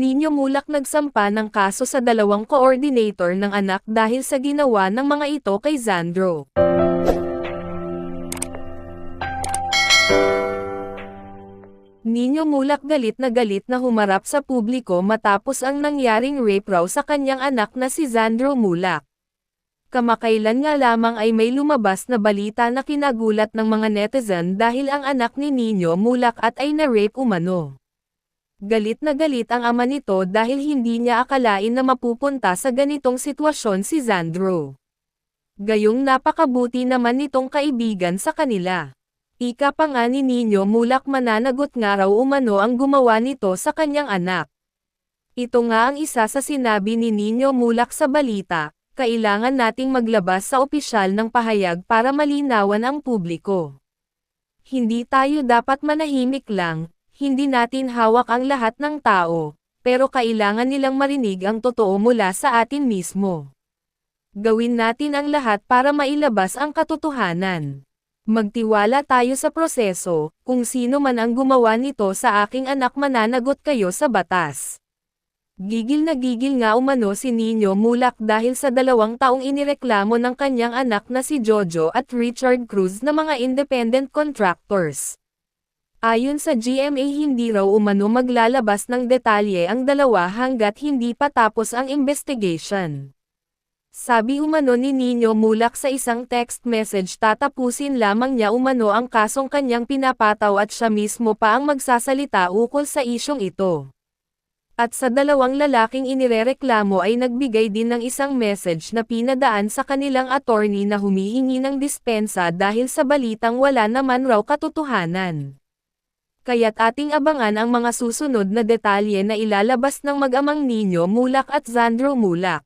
Nino Mulak nagsampa ng kaso sa dalawang coordinator ng anak dahil sa ginawa ng mga ito kay Zandro. Nino Mulak galit na galit na humarap sa publiko matapos ang nangyaring rape raw sa kanyang anak na si Zandro Mulak. Kamakailan nga lamang ay may lumabas na balita na kinagulat ng mga netizen dahil ang anak ni Nino Mulak at ay na-rape umano. Galit na galit ang ama nito dahil hindi niya akalain na mapupunta sa ganitong sitwasyon si Zandro. Gayong napakabuti naman nitong kaibigan sa kanila. Ika pa nga ni Nino Mulak mananagot nga raw umano ang gumawa nito sa kanyang anak. Ito nga ang isa sa sinabi ni Nino Mulak sa balita, kailangan nating maglabas sa opisyal ng pahayag para malinawan ang publiko. Hindi tayo dapat manahimik lang, hindi natin hawak ang lahat ng tao, pero kailangan nilang marinig ang totoo mula sa atin mismo. Gawin natin ang lahat para mailabas ang katotohanan. Magtiwala tayo sa proseso, kung sino man ang gumawa nito sa aking anak mananagot kayo sa batas. Gigil na gigil nga umano si Nino Mulak dahil sa dalawang taong inireklamo ng kanyang anak na si Jojo at Richard Cruz na mga independent contractors. Ayon sa GMA hindi raw umano maglalabas ng detalye ang dalawa hanggat hindi pa tapos ang investigation. Sabi umano ni Nino Mulak sa isang text message tatapusin lamang niya umano ang kasong kanyang pinapataw at siya mismo pa ang magsasalita ukol sa isyong ito. At sa dalawang lalaking inirereklamo ay nagbigay din ng isang message na pinadaan sa kanilang attorney na humihingi ng dispensa dahil sa balitang wala naman raw katotohanan. Kaya't ating abangan ang mga susunod na detalye na ilalabas ng mag-amang Nino Mulak at Zandro Mulak.